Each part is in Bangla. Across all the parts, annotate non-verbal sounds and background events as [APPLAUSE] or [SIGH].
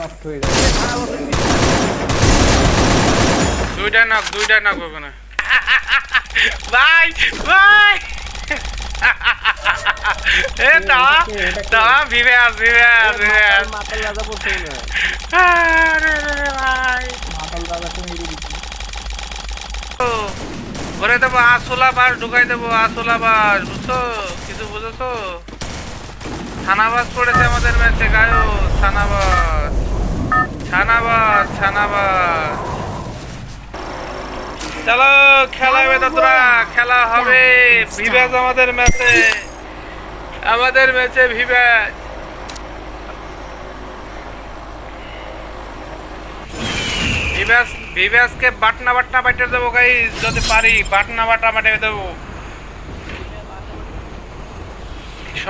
নষ্ট হয়ে যাবে। দুইটা নক নক ভাই ভাই। এ মাতাল না। আরে রে রে ভাই। মাতাল দাদাকে মেরে দিচ্ছি ও, ভরে দেবো আসোলা বাস ঢুকাই দেবো আসোলা বাস বুঝছ? কিছু বুঝেছ? থানাবাস পড়েছে আমাদের ম্যাচে গায়ো থানাবাস ছানাবাস ছানাবাস চলো, খেলা হবে তোরা খেলা হবে। ভিভ্যাজ আমাদের ম্যাচে। আমাদের ম্যাচে ভিভ্যাজ ভিভ্যাস ভিভ্যাসকে বাটনা বাটনা বাটে দেবো গাই যদি পারি বাটনা বাটনা বাটে দেবো।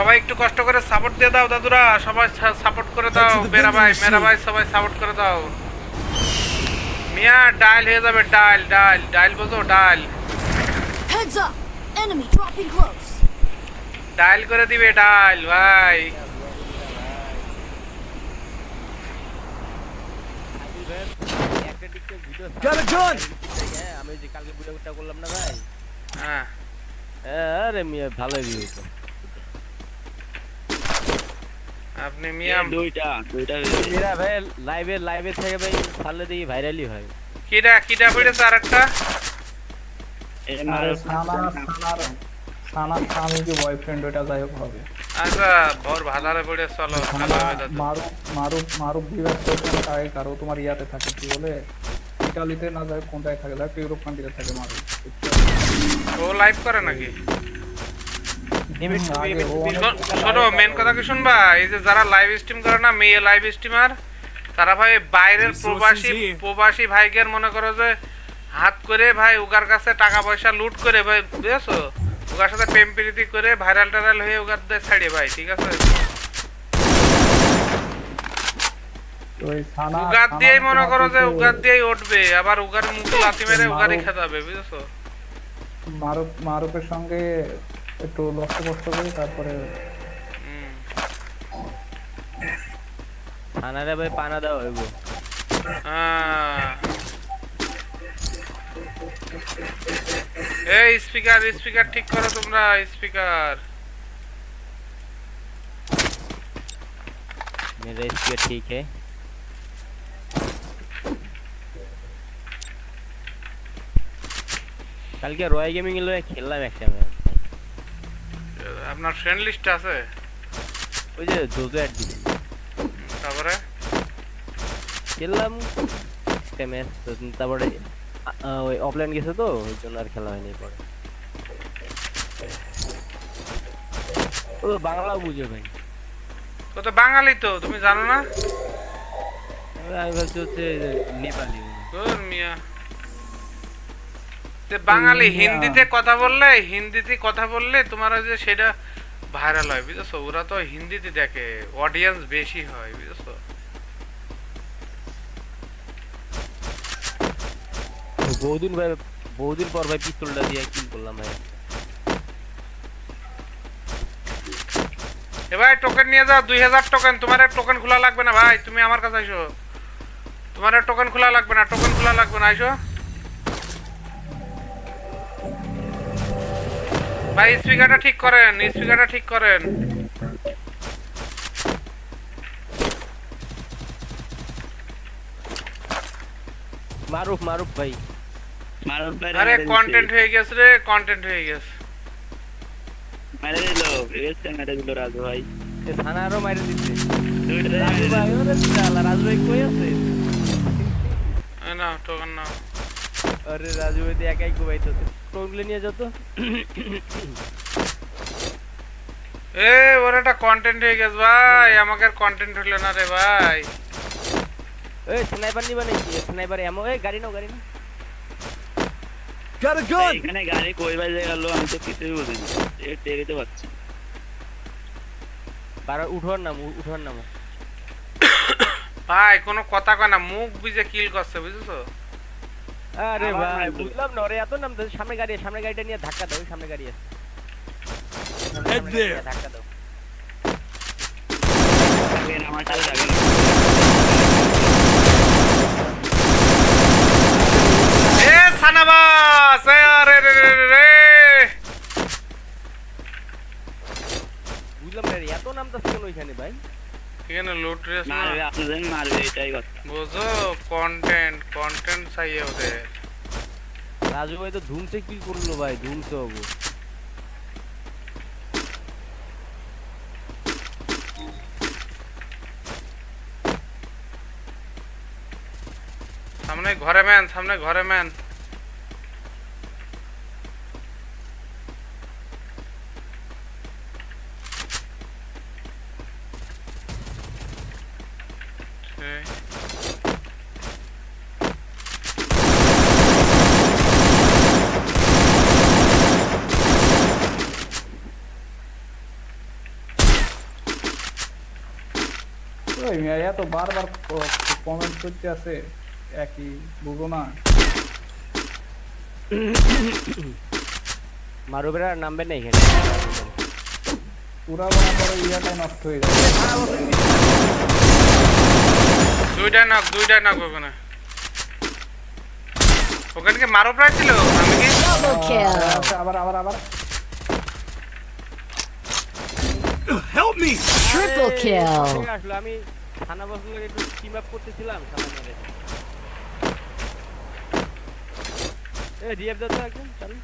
সবাই একটু কষ্ট করে সাপোর্ট দিয়ে দাও দাদুরা সবাই সাপোর্ট করে দাও মেরা ভাই মেরা ভাই সবাই সাপোর্ট করে দাও মিয়া ডায়াল হয়ে যাবে ডায়াল ডায়াল ডায়াল বোঝো dial Heads up! Enemy dropping close. Dial করে দিবে ডায়াল ভাই! হ্যাঁ আমি যে কালকে ভিডিওটা করলাম না ভাই হ্যাঁ হ্যাঁ, আরে মিয়া ভালোই ভিউ তো আপনি মিয়া দুইটা দুইটা এরা ভাই লাইভে লাইভে থেকে ভাই ছাড়লে দেখি ভাইরালই হয়। কিডা কিডা পড়েছে সানা কি বয়ফ্রেন্ড ওটা যাই হোক হবে। আচ্ছা ভোর ভাদারে পড়ে চলো মারুফ বিবাহ করছেন আগে কারও তোমার ইয়াতে থাকে কি বলে? ইটালিতে না যায় কোনটায় থাকে যাক ইউরোপ কান্ট্রিতে থাকে মারুফ। ও লাইভ করে নাকি হুম, আগে ও অনেক- শো- শোনো মেন কথা কি শুনবা? এই যে যারা লাইভ স্ট্রিম করে না মেয়ে লাইভ স্ট্রিমার তারা ভাই বাইরের প্রবাসী প্রবাসী ভাইগের মনে করো যে হাত করে ভাই উগার কাছে টাকা পয়সা লুট করে ভাই বুঝেছ? উগার সাথে প্রেম প্রীতি করে ভাইরাল টাইরাল হয়ে উগার দিয়ে ছাড়িয়ে ভাই ঠিক আছে? উগার দিয়েই মনে করো যে উগার দিয়েই উঠবে আবার উগার মুখে [LAUGHS] লাথি মেরে উগারই খেতে হবে বুঝেছ? মারুফ মারুফের সঙ্গে একটু লক্ষ কষ্ট করে তারপরে হুম। থানারে ভাই পানা দেওয়া হইব আহ। এই স্পিকার স্পিকার ঠিক করো তোমরা স্পিকার मेरा इसके ठीक है কালকে রয় গেমিং এর লয়ে খেললাম একটা ম্যাচ আপনার ফ্রেন্ড লিস্ট আছে? ওই যে জোজো অ্যাড দিছি তারপরে? খেললাম। একটা ম্যাচ তারপরে ওই অফলাইন গেছে তো ওই জন্য আর খেলা হয়নি পরে। ও তো বাংলাও বুঝে ভাই। ও তো বাঙালি তো তুমি জানো না? আমি ভাবছি হচ্ছে নেপালি তোর মিয়া। বাঙালি হিন্দিতে কথা বললে হিন্দিতে কথা বললে তোমার ওই যে সেটা ভাইরাল হয় বুঝেছ? ওরা তো হিন্দিতে দেখে অডিয়েন্স বেশি হয় বুঝেছ? বহুদিন ভাই বহুদিন পর ভাই পিস্তলটা দিয়ে কিল করলাম ভাই। এ ভাই টোকেন নিয়ে যাও দুই হাজার টোকেন তোমার টোকেন খোলা লাগবে না ভাই তুমি আমার কাছে আইসো। তোমার টোকেন খোলা লাগবে না টোকেন খোলা লাগবে না আইসো। ভাই স্পিকারটা ঠিক করেন স্পিকারটা ঠিক করেন। মারুফ মারুফ ভাই। মারুন ভাই আরে কন্টেন্ট হয়ে গেছে রে কন্টেন্ট হয়ে গেছে। মেরে দিল এসে মেরে দিল রাজু ভাই। এ থানারও দিচ্ছে দুইটা রাজু ভাই ওরে চালা রাজু ভাই কই আছে? নাও টোকেন নাও। আরে রাজু ভাই তো একাই কোবাইতো টোনগুলো নিয়ে যত এ ওর একটা কন্টেন্ট হয়ে গেছে ভাই। আমাকে আর কন্টেন্ট হলো না রে ভাই। এই স্নাইপার নিবা নাকি? স্নাইপার এমো এই গাড়ি নাও গাড়ি নাও। Got a gun! এখানে গাড়ি কই বাজে গেল আমি তো কিছুই বুঝিনি। এ টেরিতে পাচ্ছি। বারো উঠোর নাম উঠোর নাম। ভাই কোনো কথা কয় না। মুখ বুঝে কিল করছে বুঝেছ? আরে ভাই। বুঝলাম না এত নাম সামনে গাড়ি সামনে গাড়িটা নিয়ে ধাক্কা দাও সামনে গাড়ি আছে ধাক্কা দাও। রে এত নাম তো কেন ওইখানে ভাই। মারবে আপনাদের মারবে এটাই কথা। বুঝো কন্টেন্ট কন্টেন্ট চাই ওদের। রাজু ভাই তো ধুমসে কি করল ভাই ধুমসে হব সামনে ঘরে ম্যান সামনে ঘরে ম্যান Okay. ওই মিয়া এত বারবার কমেন্ট করতে আছে একই বুঝো না। মারুবের আর নামবে না এখানে। পুরা মনে করো ইয়াটাই নষ্ট হয়ে যাবে। দুইটা নক দুইটা নক ওখানে ওখানে কি মারো প্রায় ছিল? আমি কি? আবার আবার আবার Triple kill. থানা বসলে একটু টিম আপ করতেছিলাম থানা মেরে এ ডিএফ দাও তো একদম চালু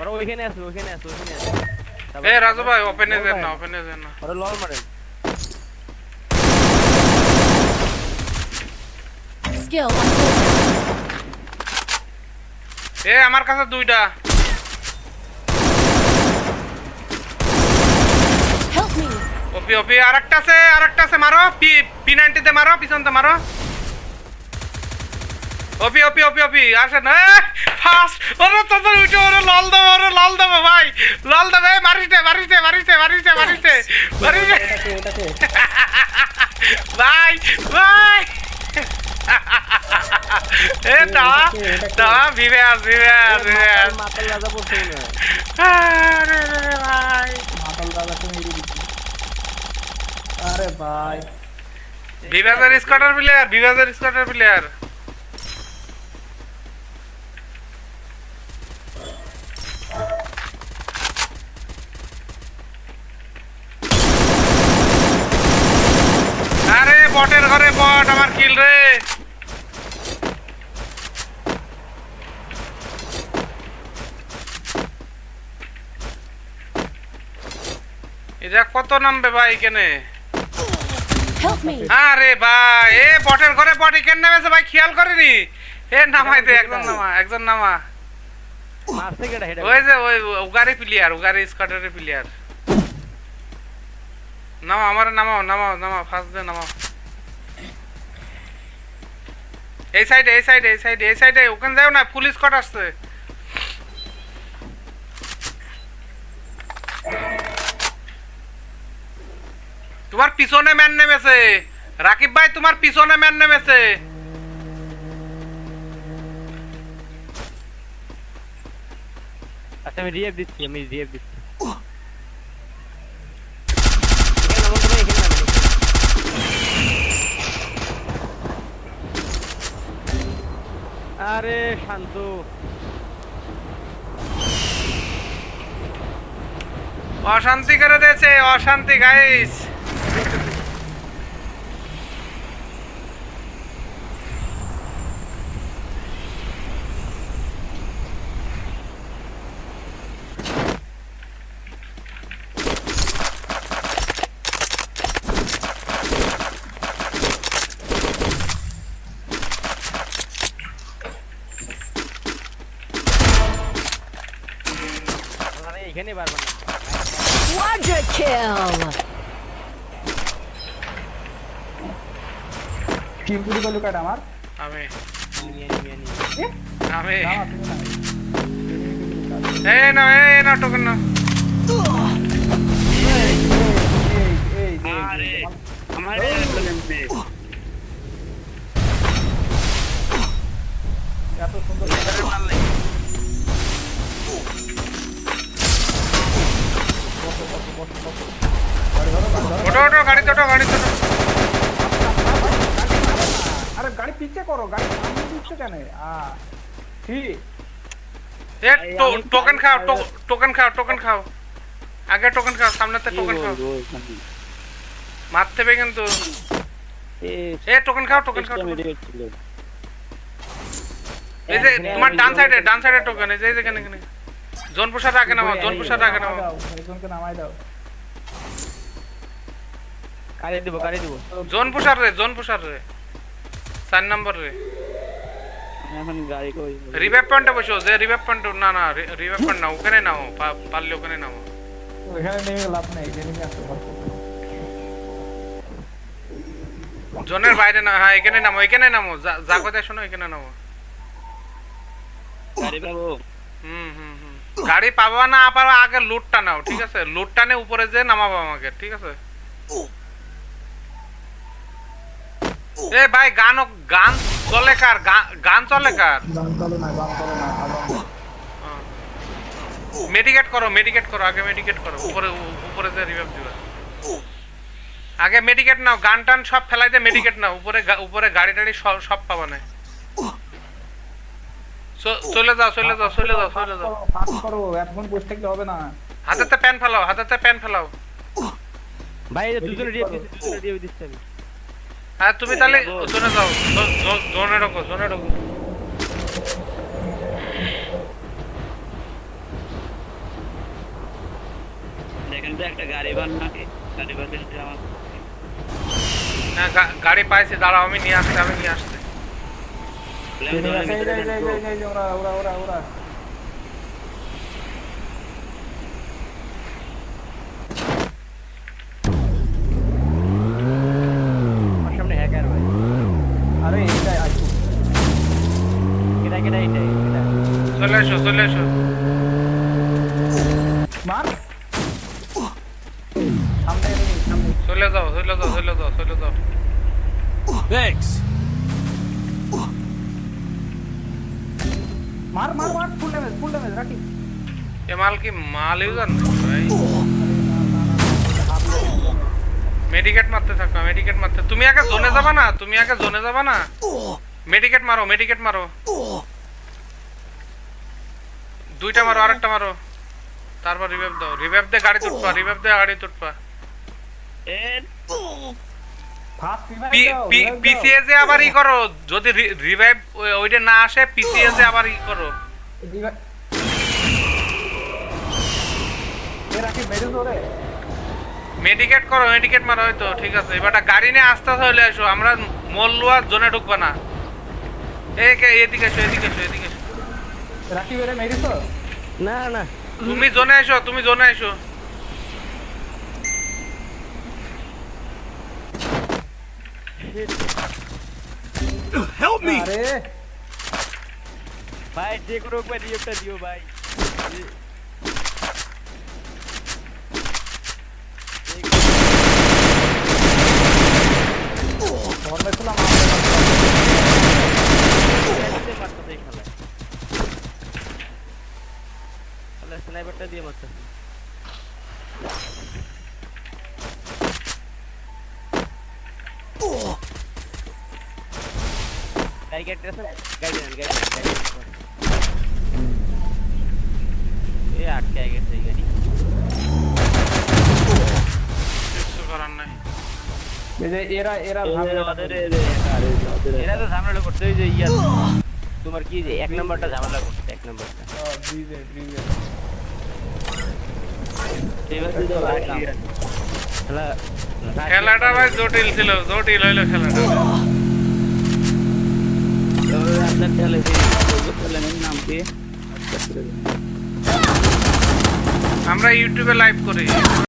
ওরা ওইখানে আছে ওইখানে আছে ওইখানে আছে। এ রাজু ভাই ওপেনে না ওপেনে দেন না। ওরা লল মারেন cooldown. এ আমার কাছে দুইটা Help me. ওপি ওপি আরেকটা আছে আরেকটা আছে, মারো পি পি নাইনটিতে মারো পিছনতে মারো। ওপি ওপি ওপি ওপি আসে না ফাস্ট ওরে তোদের উঠে, ওরে লাল দেবো ওরে লাল দেবো ভাই, লাল দেবো মারিস দে মারিস দে মারিস দে মারিস দে মারিস দে মারিস দে ভাই ভাই। ভাই। আরে ভাই। বিভাজের স্কটার প্লেয়ার বিভাজের স্কটার প্লেয়ার আরে, বটের ঘরে বট, আমার কত নামবে ভাই এখানে? Help me. আরে ভাই এ বটের ঘরে বট কেন নেমেছে ভাই? খেয়াল করেনি? এ নামাই দে একজন নামা একজন নামা। ওই যে ওই উগারি প্লেয়ার উগারি স্কটারের প্লেয়ার নামা আমার নামাও নামাও নামাও ফার্স্ট দে নামাও। এই সাইডে এই সাইডে এই সাইডে এই সাইডে ওখানে যাও না পুলিশ কট আসছে। তোমার পিছনে ম্যান নেমেছে। রাকিব ভাই তোমার পিছনে ম্যান নেমেছে। আচ্ছা আমি রিএফ দিচ্ছি আমি রিএফ দিচ্ছি। আরে শান্ত। অশান্তি করে দিয়েছে অশান্তি গাইস আরে এখানে পারবেন না Quadra kill. কিল পুরি করল কাটা আমার। আমি। নিয়ে নিয়ে নিয়ে আমি। না তুমি না। এ না এ না টোকেন না। আরে আমার এত সুন্দর গাড়ি ধরো ওটো ওটো গাড়ি ওটো আরে গাড়ি পিছে করো গাড়ি সামনে দিচ্ছে কেন? আ এ টোকেন খাও টোকেন খাও টোকেন খাও। আগে টোকেন খাও সামনেতে টোকেন খাও। মারতে হবে কিন্তু। এ টোকেন খাও টোকেন খাও এই যে তোমার ডান সাইডে ডান সাইডে টোকেন এই যে এখানে এখানে। জোন পুষার আগে নামো জোন একজনকে নামাই দাও। কারি দিব কারি দিব। জোন পুষার রে জোন পুষার রে। চার নম্বর রে। এখন গাড়ি কই? রিভাইভ পয়েন্টে বসো যে রিভাইভ পয়েন্ট না না রিভাইভ পয়েন্ট না ওখানে নাও পারলে ওখানে নাও। এখানে নেমে লাভ নেই এখানে আসতে পারব। জোনের বাইরে না হ্যাঁ এখানে নামো এখানে নামো যা- যা কথা শোনো এখানে নামো। গাড়ি পাবো? হুম হুম হুম। গাড়ি পাবা না পাবা আগে লুটটা নাও ঠিক আছে? লুটটা নিয়ে উপরে যে নামাবো আমাকে ঠিক আছে? এ ভাই, গান গান চলে কার? গান চলে কার? মেডিকেট করো মেডিকেট করো, আগে মেডিকেট করো, উপরে উপরে যে রিভাইভ দিবা। আগে মেডিকেট নাও, গান টান সব ফেলাই দিয়ে মেডিকেট নাও, উপরে উপরে গাড়ি টাড়ি সব পাবা না। চলে যাও চলে যাও চলে যাও চলে যাও। এখন বসে থাকলে হবে না প্যান ফেলাও, হাতেতে প্যান ফেলাও। ভাই দুজনে ডিএফ দিচ্ছে, দুজনে আমি। হ্যাঁ তুমি তাহলে জোনে যাও। জো- জো- জোনে ঢোকো জোনে ঢোকো দেখেন তো একটা গাড়ি বান নাকি গাড়ি বান দিলে আমার হ্যাঁ গাড়ি পাইছি দাঁড়াও আমি নিয়ে আসছি আমি নিয়ে আসছি। ওরা ওরা ওরা ওরা আমার সামনে হ্যাকার ভাই আরে এইটাই আসু কেটা কেটা এইটাই এটা চলে এসো চলে এসো মার সামনে enemy, সামনে চলে যাও চলে যাও চলে যাও চলে যাও মার মার মার ফুল ড্যামেজ ফুল ড্যামেজ রাখি এ মাল কি মাল ইউজার ভাই মেডিকেট মারতে থাকো মেডিকেট মারতে তুমি আগে জোনে যাবা না তুমি আগে জোনে যাবা না মেডিকেট মারো মেডিকেট মারো দুইটা মারো আরেকটা মারো। তারপর রিভাইভ দাও। রিভাইভ দে গাড়ি তুটপা রিভাইভ দে গাড়ি তুটপা পিসিএস এ আবার ই করো যদি রিভাইভ ওইটা না আসে পিসিএস এ আবার ই করো। মেডিকেট করো মেডিকেট মারো হয়তো ঠিক আছে। এবারটা গাড়ি নিয়ে আস্তে আস্তে হলে আসো। আমরা মল্লুয়া জোনে ঢুকবো না। এই এদিকে এসো এদিকে এসো এদিকে এসো। রাখি বেড়ে মেরেছো? না না। তুমি জোনে এসো তুমি জোনে এসো আরে। ভাই যে কোনো ডিএফটা দিও ভাই। স্নাইপারটা দিয়ে মারতে গাড়ি গাড়ি আছে গাড়ি নেন গাড়ি নেন, গাড়ি নেন। এ আটকে গেছে এই গাড়ি কিছু করার নাই এই যে এরা এরা এ, ঝামেলা ওদের করে। এ, এ, গাড়ি, ওদের এ। এরা তো ঝামেলা করছে ওই যে ইয়া তোমার কি যে এক নাম্বারটা ঝামেলা করছে এক নাম্বারটা আহ, ব্রিজে ব্রিজে এবার তো তো বাকি আছে। খেলা খেলাটা ভাই জটিল ছিল, জটিল হইল খেলাটা। আপনার ছেলে নাম কি আমরা ইউটিউবে লাইভ করি।